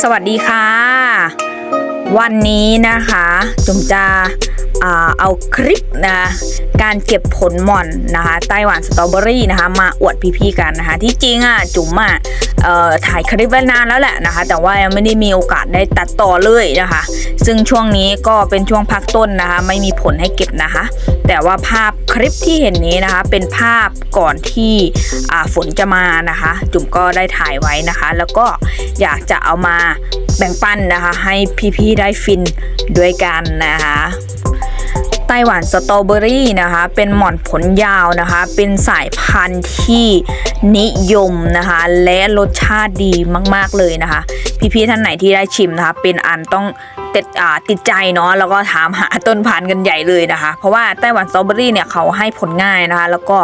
สวัสดีค่ะ วันนี้นะคะจุ๋มจะอ่าเอาคลิปนะการเก็บผลหม่อนนะคะไต้หวันสตรอเบอรี่นะคะมาอวดพี่ๆกันนะคะที่จริงอะจุ๋มอะถ่ายคลิปไว้นานแล้วแหละนะคะ แต่ว่ายังไม่ได้มีโอกาสได้ตัดต่อเลยนะคะ ซึ่งช่วงนี้ก็เป็นช่วงพักต้นนะคะ ไม่มีผลให้เก็บนะคะ แต่ว่าภาพคลิปที่เห็นนี้นะคะ เป็นภาพก่อนที่ฝนจะมานะคะ จุ๋มก็ได้ถ่ายไว้นะคะ แล้วก็อยากจะเอามาแบ่งปันนะคะ ให้พี่ๆได้ฟินด้วยกันนะคะไต้หวันสตรอเบอรี่นะคะ เป็นหม่อนผลยาวนะคะ เป็นสายพันธุ์ที่นิยมนะคะ และรสชาติดีมาก ๆ เลยนะคะ พี่ๆท่านไหนที่ได้ชิมนะคะ เป็นอันต้อง ติดติดใจเนาะแล้วก็ถามหาต้นพันธุ์กันใหญ่เลยนะคะ เพราะว่าไต้หวันสตรอเบอรี่เนี่ยเขาให้ผลง่ายนะคะ แล้วก็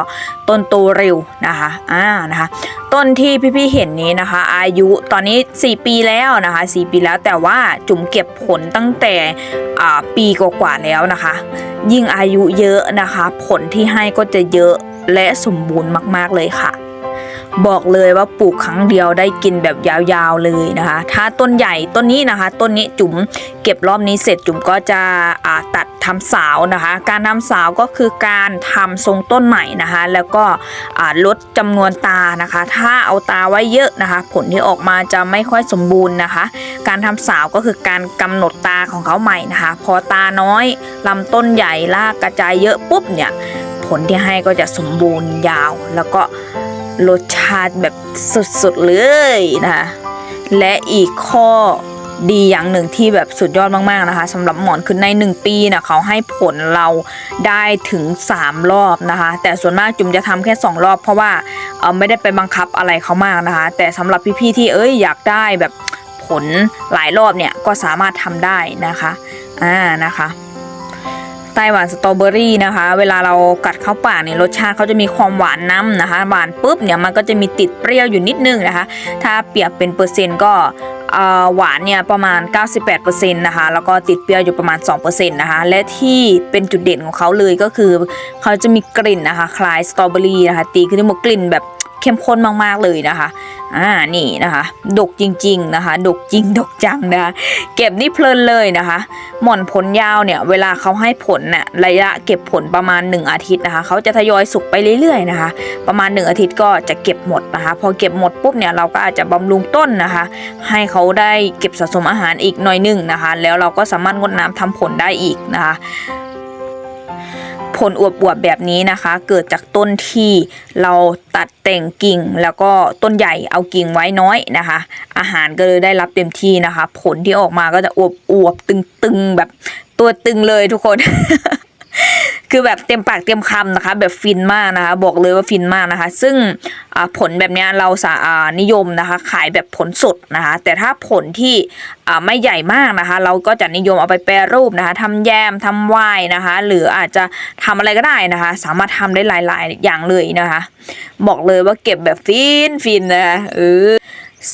ต้นโตเร็วนะคะอ่านะคะ ต้นที่พี่ๆเห็นนี้นะคะ อายุตอนนี้ 4 ปีแล้วนะคะ 4 ปีแล้วแต่ว่าจุ๋มเก็บผลตั้งแต่ปีกว่าๆแล้วนะคะ ยิ่งอายุเยอะนะคะ ผลที่ให้ก็จะเยอะและสมบูรณ์มาก ๆเลยค่ะ บอกเลยว่าปลูกครั้งเดียวได้กินแบบยาวๆเลยนะคะ ถ้าต้นใหญ่ต้นนี้นะคะ ต้นนี้จุ๋มเก็บรอบนี้เสร็จจุ๋มก็จะตัดทำสาวนะคะ การทำสาวก็คือการทำทรงต้นใหม่นะคะ แล้วก็ลดจำนวนตานะคะ ถ้าเอาตาไว้เยอะนะคะ ผลที่ออกมาจะไม่ค่อยสมบูรณ์นะคะ การทำสาวก็คือการกำหนดตาของเขาใหม่นะคะ พอตาน้อยลำต้นใหญ่รากกระจายเยอะปุ๊บเนี่ยผลที่ให้ก็จะสมบูรณ์ยาวแล้วก็ รสชาติแบบสุดๆเลยนะคะและอีกข้อดีอย่างหนึ่งที่แบบสุดยอดมากๆนะคะสำหรับหมอนคือใน 1 ปีนะเขาให้ผลเราได้ถึง 3 รอบนะคะ แต่ส่วนมากจุ๋มจะทำแค่ 2 รอบ เพราะว่าเออไม่ได้ไปบังคับอะไรเขามากนะคะ แต่สำหรับพี่ๆที่เอ้ยอยากได้แบบผลหลายรอบเนี่ยก็สามารถทำได้นะคะอ่านะคะ ไต้หวันสตรอเบอรี่นะคะ เวลาเรากัดเข้าปากเนี่ยรสชาติเขาจะมีความหวานน้ำนะคะหวานปุ๊บเนี่ยมันก็จะมีติดเปรี้ยวอยู่นิดนึงนะคะ ถ้าเปรียบเป็นเปอร์เซ็นต์ก็หวานเนี่ยประมาณ 98%นะคะ แล้วก็ติดเปรี้ยวอยู่ประมาณ 2%นะคะ และที่เป็นจุดเด่นของเขาเลยก็คือ เขาจะมีกลิ่นนะคะ คล้ายสตรอเบอรี่นะคะ ตีขึ้นมากลิ่นแบบ เข้มข้นมากๆเลยนะคะ อ่า นี่นะคะ ดกจริง ๆ นะคะ ดกจริง ดกจังนะคะ เก็บนี่เพลินเลยนะคะ หม่อนผลยาวเนี่ย เวลาเขาให้ผลน่ะ ระยะเก็บผลประมาณ 1 อาทิตย์นะคะ เขาจะทยอยสุกไปเรื่อยๆนะคะ ประมาณ 1 อาทิตย์ก็จะเก็บหมดนะคะ พอเก็บหมดปุ๊บเนี่ย เราก็อาจจะบำรุงต้นนะคะ ให้เขาได้เก็บสะสมอาหารอีกหน่อยหนึงนะคะ แล้วเราก็สามารถงดน้ำทำผลได้อีกนะคะ ผลอวบๆแบบนี้นะคะ เกิดจากต้นที่เราตัดแต่งกิ่ง แล้วก็ต้นใหญ่เอากิ่งไว้น้อยนะคะ อาหารก็เลยได้รับเต็มที่นะคะ ผลที่ออกมาก็จะอวบๆตึงๆแบบตัวตึงเลยทุกคน คือแบบเต็มปากเต็มคำนะคะ แบบฟินมากนะคะ บอกเลยว่าฟินมากนะคะ ซึ่งผลแบบนี้เราสาอ่านิยมนะคะ ขายแบบผลสดนะคะ แต่ถ้าผลที่ไม่ใหญ่มากนะคะ เราก็จะนิยมเอาไปแปรรูปนะคะทำแยมทำไวน์นะคะ หรืออาจจะทำอะไรก็ได้นะคะ สามารถทำได้หลาย ๆ อย่างเลยนะคะ บอกเลยว่าเก็บแบบฟินฟินนะคะเออ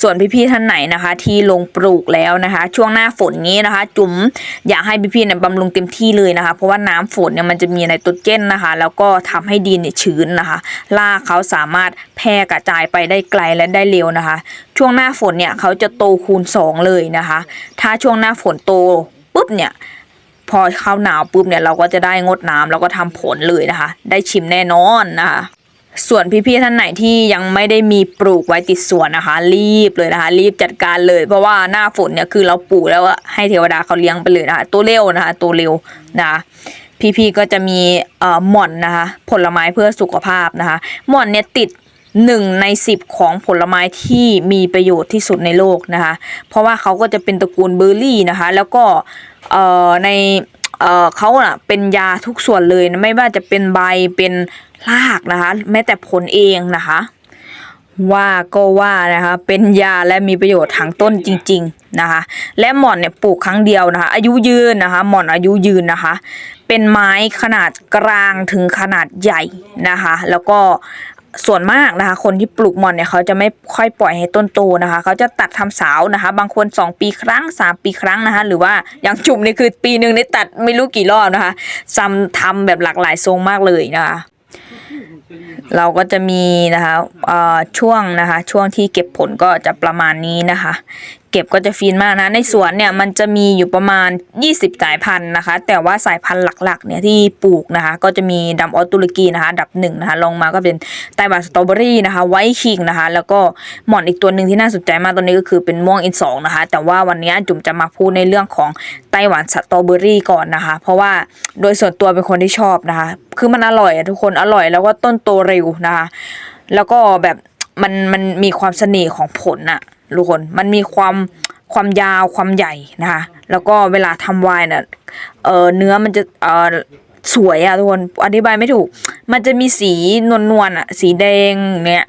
ส่วนพี่ๆท่านไหนนะคะ ที่ลงปลูกแล้วนะคะ ช่วงหน้าฝนนี้นะคะ จุ๋มอยากให้พี่ๆเนี่ยบำรุงเต็มที่เลยนะคะ เพราะว่าน้ำฝนเนี่ยมันจะมีไนโตรเจนนะคะ แล้วก็ทำให้ดินเนี่ยชื้นนะคะรากเขาสามารถแพร่กระจายไปได้ไกลและได้เร็วนะคะ ช่วงหน้าฝนเนี่ยเขาจะโตคูณสองเลยนะคะ ถ้าช่วงหน้าฝนโตปุ๊บเนี่ยพอเข้าหนาวปุ๊บเนี่ยเราก็จะได้งดน้ำแล้วก็ทำผลเลยนะคะ ได้ชิมแน่นอนนะคะ ส่วนพี่ๆท่านไหนที่ยังไม่ได้มีปลูกไว้ติดสวนนะคะ รีบเลยนะคะ รีบจัดการเลย เพราะว่าหน้าฝนเนี่ยคือเราปลูกแล้วให้เทวดาเขาเลี้ยงไปเลยนะคะตัวเร็วนะคะ ตัวเร็วนะคะพี่ๆก็จะมีเอ่อหม่อนนะคะ ผลไม้เพื่อสุขภาพนะคะ หม่อนเนี่ยติดหนึ่งในสิบของผลไม้ที่มีประโยชน์ที่สุดในโลกนะคะ เพราะว่าเขาก็จะเป็นตระกูลเบอร์รี่นะคะ แล้วก็เอ่อในเอ่อเขาอะเป็นยาทุกส่วนเลยนะไม่ว่าจะเป็นใบเป็น รากนะคะ แม้แต่ผลเองนะคะ ว่าก็ว่านะคะ เป็นยาและมีประโยชน์ทางต้นจริง ๆนะคะ และหม่อนเนี่ยปลูกครั้งเดียวนะคะ อายุยืนนะคะ หม่อนอายุยืนนะคะ เป็นไม้ขนาดกลางถึงขนาดใหญ่นะคะ แล้วก็ส่วนมากนะคะ คนที่ปลูกหม่อนเนี่ยเขาจะไม่ค่อยปล่อยให้ต้นโตนะคะ เขาจะตัดทำสาวนะคะ บางคน 2 ปีครั้ง 3 ปีครั้งนะคะ หรือว่าอย่างจุ่มนี่คือปีหนึ่งนี่ตัดไม่รู้กี่รอบนะคะซ้ำทำแบบหลากหลายทรงมากเลยนะคะ เราก็จะมีนะคะช่วงนะคะ ช่วงที่เก็บผลก็จะประมาณนี้นะคะ เก็บก็จะฟินมากนะ ในสวนเนี่ยมันจะมีอยู่ประมาณ 20 สายพันธุ์นะคะ แต่ว่าสายพันธุ์หลักๆเนี่ยที่ปลูกนะคะ ก็จะมีดำออสตุรกีนะคะดับหนึ่งนะคะลงมาก็เป็นไต้หวันสตรอเบอรี่นะคะ ไวท์คิงนะคะ แล้วก็หม่อนอีกตัวหนึ่งที่น่าสนใจมากตัวนี้ก็คือเป็นม่วงอินสองนะคะ แต่ว่าวันนี้จุ๋มจะมาพูดในเรื่องของไต้หวันสตรอเบอรี่ก่อนนะคะ เพราะว่าโดยส่วนตัวเป็นคนที่ชอบนะคะ คือมันอร่อยทุกคนอร่อยแล้วก็ต้นโตเร็วนะคะ แล้วก็แบบมันมันมีความเสน่ห์ของผลน่ะ ทุกคนมันมีความความยาวความใหญ่นะคะ แล้วก็เวลาทำไวน์น่ะเออเนื้อมันจะเออสวยอะทุกคนอธิบายไม่ถูก มันจะมีสีนวลนวลอะสีแดงเนี่ย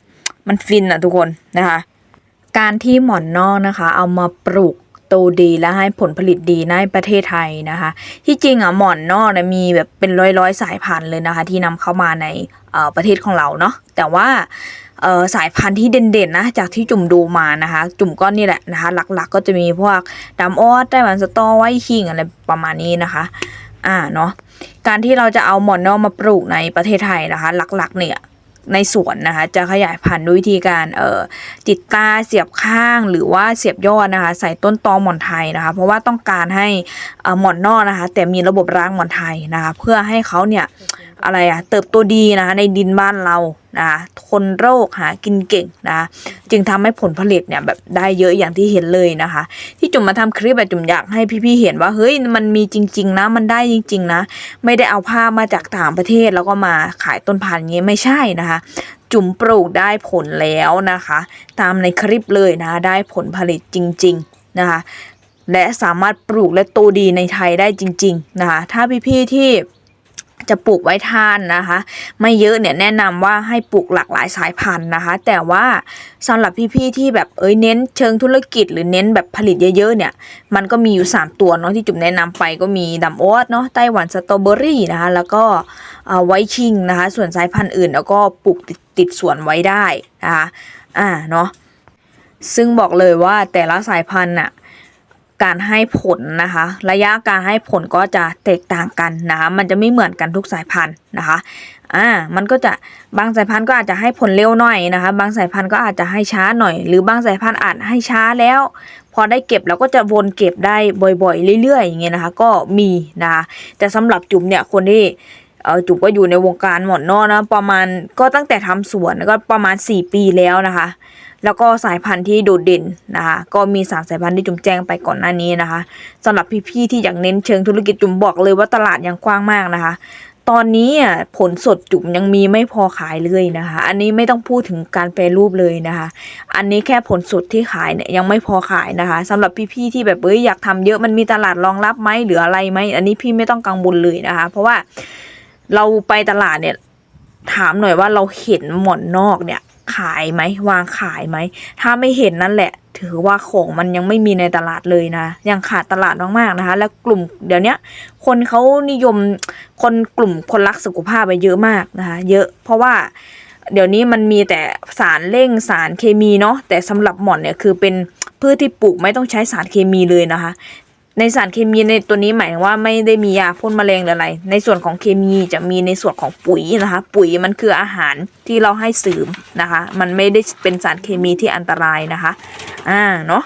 มันฟินอะทุกคนนะคะ การที่หมอนนอกนะคะ เอามาปลูก ตดีและให้ผลผลิตดีในประเทศไทยนะคะ ที่จริงอะหมอนนอกเนี่ยมีแบบเป็นร้อยร้อยๆ สายพันธุ์เลยนะคะ ที่นำเข้ามาในประเทศของเราเนาะแต่ว่าสายพันธุ์ที่เด่นๆนะจากที่จุ่มดูมานะคะ จุ่มก็นี่แหละนะคะ หลักๆ ก็จะมีพวกดำออสไต้หวันสตอไวท์คิงอะไรประมาณนี้นะคะ อ่าเนาะการที่เราจะเอาหมอนนอกมาปลูกในประเทศไทยนะคะ หลักๆ เนี่ย ในสวนนะคะ จะขยายพันธุ์ด้วยวิธีการเอ่อติดตาเสียบข้างหรือว่าเสียบยอดนะคะ ใส่ต้นตอหมอนไทยนะคะ เพราะว่าต้องการให้อ่อหมอนนอกนะคะ แต่มีระบบรากหมอนไทยนะคะ เพื่อให้เขาเนี่ย อะไรอะเติบโตดีนะคะในดินบ้านเรานะคะทนโรคหากินเก่งนะคะจึงทำให้ผลผลิตเนี่ยแบบได้เยอะอย่างที่เห็นเลยนะคะ ที่จุ่มมาทำคลิปแบบจุ่มอยากให้พี่ๆเห็นว่าเฮ้ยมันมีจริง ๆ นะ มันได้จริง ๆ นะ ไม่ได้เอาภาพมาจากต่างประเทศแล้วก็มาขายต้นพันธุ์อย่างนี้ไม่ใช่นะคะ จุ่มปลูกได้ผลแล้วนะคะ ตามในคลิปเลยนะได้ผลผลิตจริง ๆนะคะ และสามารถปลูกและโตดีในไทยได้จริง ๆ นะคะ ถ้าพี่ๆที่ จะปลูกไว้ทานนะคะ ไม่เยอะเนี่ยแนะนำว่าให้ปลูกหลากหลายสายพันธุ์นะคะ แต่ว่าสำหรับพี่ๆที่แบบเอ้ยเน้นเชิงธุรกิจ หรือเน้นแบบผลิตเยอะๆเนี่ย มันก็มีอยู่ 3 ตัวเนาะที่จุ๋มแนะนำไปก็มีดัมโอสเนาะไต้หวันสตรอเบอรี่นะคะ แล้วก็ไวชิงนะคะ ส่วนสายพันธุ์อื่น แล้วก็ปลูกติดตดสวนไว้ได้นะคะอ่าเนาะซึ่งบอกเลยว่าแต่ละสายพันธุ์น่ะ การให้ผลนะคะ ระยะการให้ผลก็จะแตกต่างกันนะคะมันจะไม่เหมือนกันทุกสายพันธุ์นะคะอ่ามันก็จะบางสายพันธุ์ก็อาจจะให้ผลเร็วหน่อยนะคะ บางสายพันธุ์ก็อาจจะให้ช้าหน่อย หรือบางสายพันธุ์อาจให้ช้าแล้ว พอได้เก็บเราก็จะวนเก็บได้บ่อยๆ เรื่อยๆ อย่างเงี้ยนะคะ ก็มีนะคะแต่สำหรับจุ๋มเนี่ยคนที่เออจุ๋มก็อยู่ในวงการหมอนนอกนะประมาณก็ตั้งแต่ทำสวนก็ประมาณ 4 ปีแล้วนะคะ แล้วก็สายพันธุ์ที่โดดเด่นนะคะ ก็มีสามสายพันธุ์ที่จุ่มแจ้งไปก่อนหน้านี้นะคะสำหรับพี่ๆที่อยากเน้นเชิงธุรกิจจุ่มบอกเลยว่าตลาดยังกว้างมากนะคะ ตอนนี้อะผลสดจุ่มยังมีไม่พอขายเลยนะคะ อันนี้ไม่ต้องพูดถึงการแปรรูปเลยนะคะ อันนี้แค่ผลสดที่ขายเนี่ยยังไม่พอขายนะคะสำหรับพี่ๆที่แบบเอ้ยอยากทำเยอะมันมีตลาดรองรับไหมหรืออะไรไหมอันนี้พี่ไม่ต้องกังวลเลยนะคะ เพราะว่าเราไปตลาดเนี่ยถามหน่อยว่าเราเห็นหมอนนอกเนี่ย ขายไหมวางขายไหม ถ้าไม่เห็นนั่นแหละ ถือว่าของมันยังไม่มีในตลาดเลยนะ ยังขาดตลาดมากๆนะคะ แล้วกลุ่มเดี๋ยวนี้คนเขานิยมคนกลุ่มคนรักสุขภาพไปเยอะมากนะคะ เยอะเพราะว่าเดี๋ยวนี้มันมีแต่สารเร่งสารเคมีเนาะแต่สำหรับหมอนเนี่ยคือเป็นพืชที่ปลูกไม่ต้องใช้สารเคมีเลยนะคะ ในสารเคมีในตัวนี้หมายถึงว่าไม่ได้มียาพ่นแมลงหรืออะไร ในส่วนของเคมีจะมีในส่วนของปุ๋ยนะคะ ปุ๋ยมันคืออาหารที่เราให้เสริมนะคะ มันไม่ได้เป็นสารเคมีที่อันตรายนะคะ อ่าเนาะ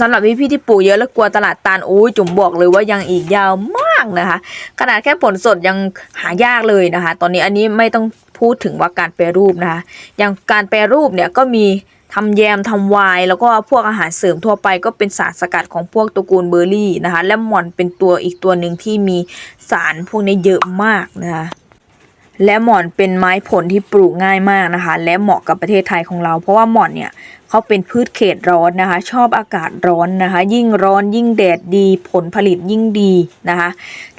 สำหรับพี่พี่ๆที่ปลูกเยอะแล้วกลัวตลาดตาลโอ้ยจุ๋มบอกเลยว่ายังอีกยาวมากนะคะ ขนาดแค่ผลสดยังหายากเลยนะคะ ตอนนี้อันนี้ไม่ต้องพูดถึงว่าการแปรรูปนะคะ อย่างการแปรรูปเนี่ยก็มี ทำแยมทำไวน์แล้วก็พวกอาหารเสริมทั่วไปก็เป็นสารสกัดของพวกตระกูลเบอร์รี่นะคะ และหม่อนเป็นตัวอีกตัวหนึ่งที่มีสารพวกนี้เยอะมากนะคะและหม่อนเป็นไม้ผลที่ปลูกง่ายมากนะคะ และเหมาะกับประเทศไทยของเรา เพราะว่าหม่อนเนี่ยเขาเป็นพืชเขตร้อนนะคะ ชอบอากาศร้อนนะคะ ยิ่งร้อนยิ่งแดดดีผลผลิตยิ่งดีนะคะ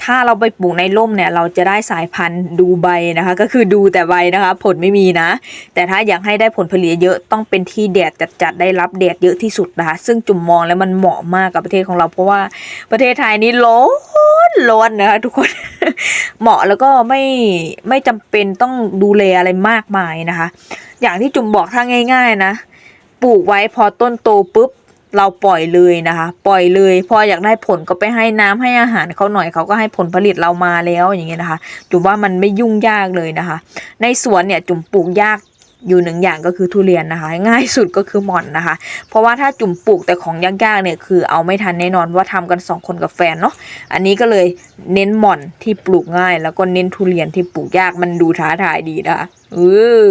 ถ้าเราไปปลูกในร่มเนี่ยเราจะได้สายพันธุ์ดูใบนะคะ ก็คือดูแต่ใบนะคะ ผลไม่มีนะ แต่ถ้าอยากให้ได้ผลผลิตเยอะต้องเป็นที่แดดจัดๆได้รับแดดเยอะที่สุดนะคะ ซึ่งจุ่มมองแล้วมันเหมาะมากกับประเทศของเรา เพราะว่าประเทศไทยนี่ร้อนร้อนนะคะทุกคนเหมาะแล้วก็ไม่ไม่จำเป็นต้องดูแลอะไรมากมายนะคะ อย่างที่จุ่มบอกถ้าง่าย ๆ นะ ลูกไว้พอต้นโตปุ๊บเราปล่อยเลยนะคะ ปล่อยเลย พออยากได้ผลก็ไปให้น้ำให้อาหารเขาหน่อยเขาก็ให้ผลผลิตเรามาแล้วอย่างเงี้ยนะคะ จุ่มว่ามันไม่ยุ่งยากเลยนะคะ ในสวนเนี่ยจุ่มปลูกยากอยู่หนึ่งอย่างก็คือทุเรียนนะคะ ง่ายสุดก็คือหม่อนนะคะ เพราะว่าถ้าจุ่มปลูกแต่ของยากๆเนี่ยคือเอาไม่ทันแน่นอนว่าทำกันสองคนกับแฟนเนาะอันนี้ก็เลยเน้นหม่อนที่ปลูกง่าย แล้วก็เน้นทุเรียนที่ปลูกยากมันดูท้าทายดีนะคะเออ